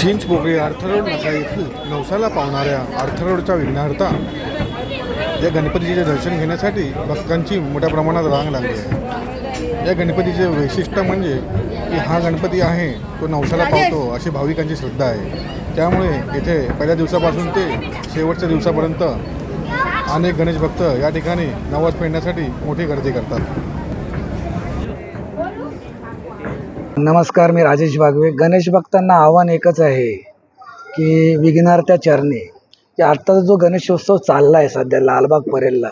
चिंचपोकळी अर्थरोड नाका येथील नवसाला पावणाऱ्या अर्थरोडच्या विघ्नार्था या गणपतीचे दर्शन घेण्यासाठी भक्तांची मोठ्या प्रमाणात रांग लागली आहे. या गणपतीचे वैशिष्ट्य म्हणजे की हा गणपती आहे तो नवसाला पावतो अशी भाविकांची श्रद्धा आहे. त्यामुळे येथे पहिल्या दिवसापासून ते शेवटच्या दिवसापर्यंत अनेक गणेश भक्त या ठिकाणी नवस पेडण्यासाठी मोठी गर्दी करतात. नमस्कार मी राजेश बागवे. गणेश भक्तांना आव्हान एकच आहे की विघ्नार्थ्या चरणी. की आत्ताचा जो गणेशोत्सव चालला आहे सध्या लालबाग परेलला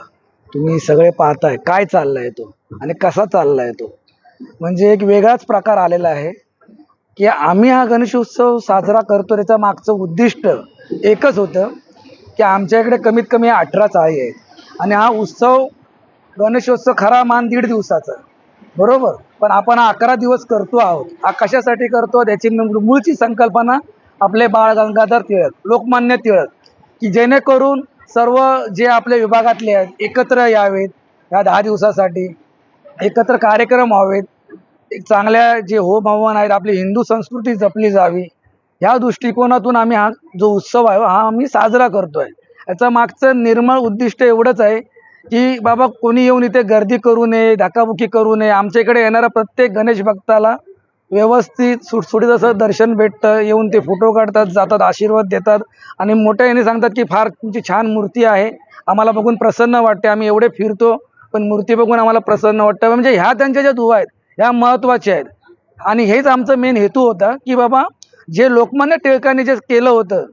तुम्ही सगळे पाहताय काय चालला आहे तो आणि कसा चालला आहे तो? म्हणजे एक वेगळाच प्रकार आलेला आहे की आम्ही हा गणेशोत्सव साजरा करतो त्याचं मागचं उद्दिष्ट एकच होतं की आमच्या इकडे कमीत कमी अठरा चाळी आहेत. आणि हा उत्सव गणेशोत्सव खरा मान दीड दिवसाचा. बरोबर? पण आपण अकरा दिवस करतो आहोत. कशासाठी करतो? त्याची मूळची संकल्पना आपले बाळ गंगाधर टिळक लोकमान्य टिळक की जेणेकरून सर्व जे आपल्या विभागातले आहेत एकत्र यावेत ह्या दहा दिवसासाठी एकत्र कार्यक्रम व्हावेत. एक चांगल्या जे होम हवन आहेत आपली हिंदू संस्कृती जपली जावी. ह्या दृष्टिकोनातून आम्ही हा जो उत्सव आहे हा आम्ही साजरा करतोय. याचं मागचं निर्मळ उद्दिष्ट एवढंच आहे की बाबा कोणी येऊन इथे गर्दी करू नये धकाबुकी करू नये. आमच्या इकडे येणाऱ्या प्रत्येक गणेश भक्ताला व्यवस्थित सुटसुटीत असं दर्शन भेटतं. येऊन ते फोटो काढतात जातात आशीर्वाद देतात. आणि मोठ्या याने सांगतात की फार तुमची छान मूर्ती आहे. आम्हाला बघून प्रसन्न वाटते. आम्ही एवढे फिरतो पण मूर्ती बघून आम्हाला प्रसन्न वाटतं. म्हणजे ह्या त्यांच्या ज्या दुवा आहेत ह्या महत्त्वाच्या आहेत. आणि हेच आमचं मेन हेतू होता की बाबा जे लोकमान्य टिळकांनी जे केलं होतं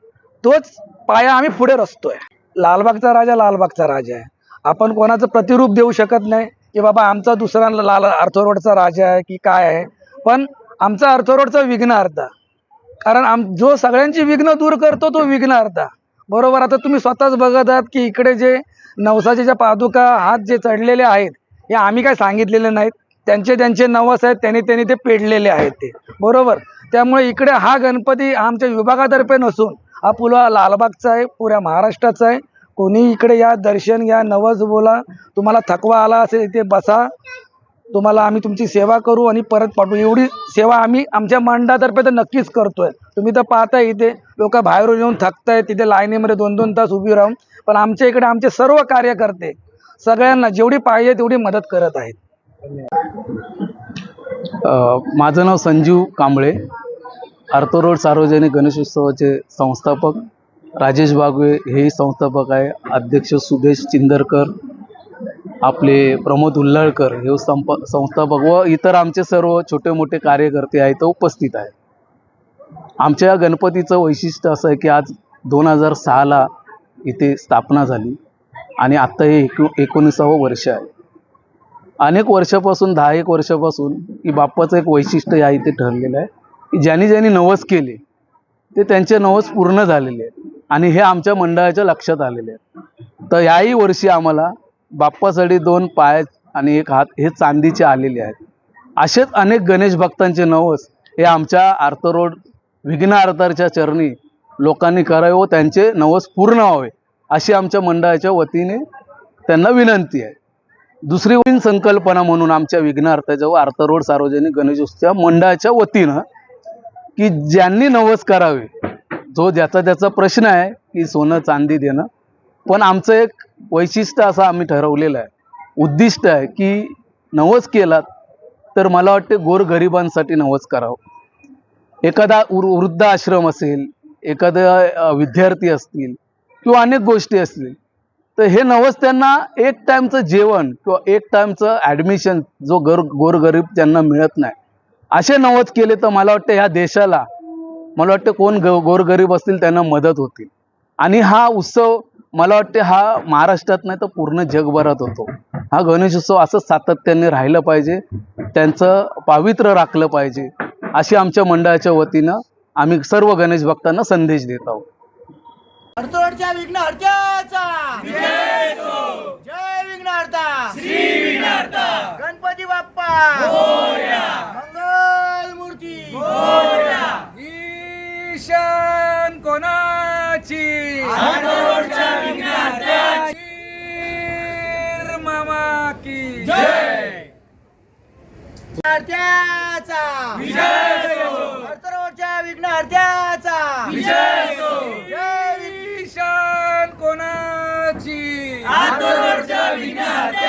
तोच पाया आम्ही पुढे रचतोय. लालबागचा राजा लालबागचा राजा आहे. आपण कोणाचं प्रतिरूप देऊ शकत नाही की बाबा आमचा दुसरा लाल अर्थरोडचा राजा आहे की काय आहे. पण आमचा अर्थरोडचा विघ्नहर्ता कारण आम जो सगळ्यांची विघ्न दूर करतो तो विघ्नहर्ता बरोबर आता तुम्ही स्वतःच बघत आहात की इकडे जे नवसाच्या ज्या पादुका हात जे चढलेले आहेत हे आम्ही काय सांगितलेले नाहीत. त्यांचे त्यांचे नवस आहेत त्यांनी त्यांनी ते पेडलेले आहेत ते. बरोबर? त्यामुळे इकडे हा गणपती आमच्या विभागातर्फे नसून हा पुला लालबागचा आहे पुऱ्या महाराष्ट्राचा आहे. कोणी इकडे या दर्शन घ्या नवस बोला तुम्हाला थकवा आला असेल इथे बसा. तुम्हाला आम्ही तुमची सेवा करू आणि परत पाठवू. एवढी सेवा आम्ही आमच्या मंडळातर्फे तर नक्कीच करतोय. तुम्ही तर पाहताय इथे लोक बाहेरून येऊन थकतायत तिथे लाईनीमध्ये दोन दोन तास उभी राहून. पण आमच्या इकडे आमचे सर्व कार्यकर्ते सगळ्यांना जेवढी पाहिजे तेवढी मदत करत आहेत. माझं नाव संजीव कांबळे. आर्थरोड सार्वजनिक गणेशोत्सवाचे संस्थापक. राजेश बागवे हेही संस्थापक आहे. अध्यक्ष सुदेश चिंदरकर आपले प्रमोद हुल्लाळकर हे संप संस्थापक व इतर आमचे सर्व छोटे मोठे कार्यकर्ते आहेत उपस्थित आहेत. आमच्या गणपतीचं वैशिष्ट्य असं आहे की आज दोन हजार सहाला इथे स्थापना झाली आणि आत्ता हे एकू एकोणीसावं वर्ष आहे. अनेक वर्षापासून दहा एक वर्षापासून की बाप्पाचं एक वैशिष्ट्य या इथे ठरलेलं आहे. की ज्यांनी ज्यांनी नवस केले ते त्यांचे नवस पूर्ण झालेले आहेत. आणि हे आमच्या मंडळाच्या लक्षात आलेले आहेत. तर याही वर्षी आम्हाला बाप्पासाठी दोन पाय आणि एक हात हे चांदीचे आलेले आहेत. असेच अनेक गणेश भक्तांचे नवस हे आमच्या आर्थरोड विघ्नार्थच्या चरणी लोकांनी करावे व त्यांचे नवस पूर्ण व्हावे अशी आमच्या मंडळाच्या वतीने त्यांना विनंती आहे. दुसरी तीन संकल्पना म्हणून आमच्या विघ्नार्थाच्या व आर्थरोड सार्वजनिक गणेशोत्सव मंडळाच्या वतीनं की ज्यांनी नवस करावे जो ज्याचा त्याचा प्रश्न आहे की सोनं चांदी देणं पण आमचं एक वैशिष्ट्य असं आम्ही ठरवलेलं आहे. उद्दिष्ट आहे की नवस केलात तर मला वाटते गोरगरिबांसाठी नवस करावं. एखादा वृद्ध आश्रम असेल एखादा विद्यार्थी असतील किंवा अनेक गोष्टी असतील तर हे नवस त्यांना एक टाईमचं जेवण किंवा एक टाईमचं ॲडमिशन जो गर गोरगरीब त्यांना मिळत नाही. असे नवस केले तर मला वाटतं ह्या देशाला मला वाटतं कोण ग गोरगरीब असतील त्यांना मदत होतील. आणि हा उत्सव मला वाटते हा महाराष्ट्रात नाही तर पूर्ण जगभरात होतो. हा गणेशोत्सव असंच सातत्याने राहिलं पाहिजे. त्यांचं पावित्र्य राखलं पाहिजे. अशी आमच्या मंडळाच्या वतीनं आम्ही सर्व गणेश भक्तांना संदेश देत आहोत. अडतोडच्या विघ्न हरत्याचा जय विघ्नहर्ता! श्री विघ्नहर्ता! गणपती बाप्पा! विघ्नहर्त्याचा विजय जय किसान कोणाची? विघ्नहर्त्या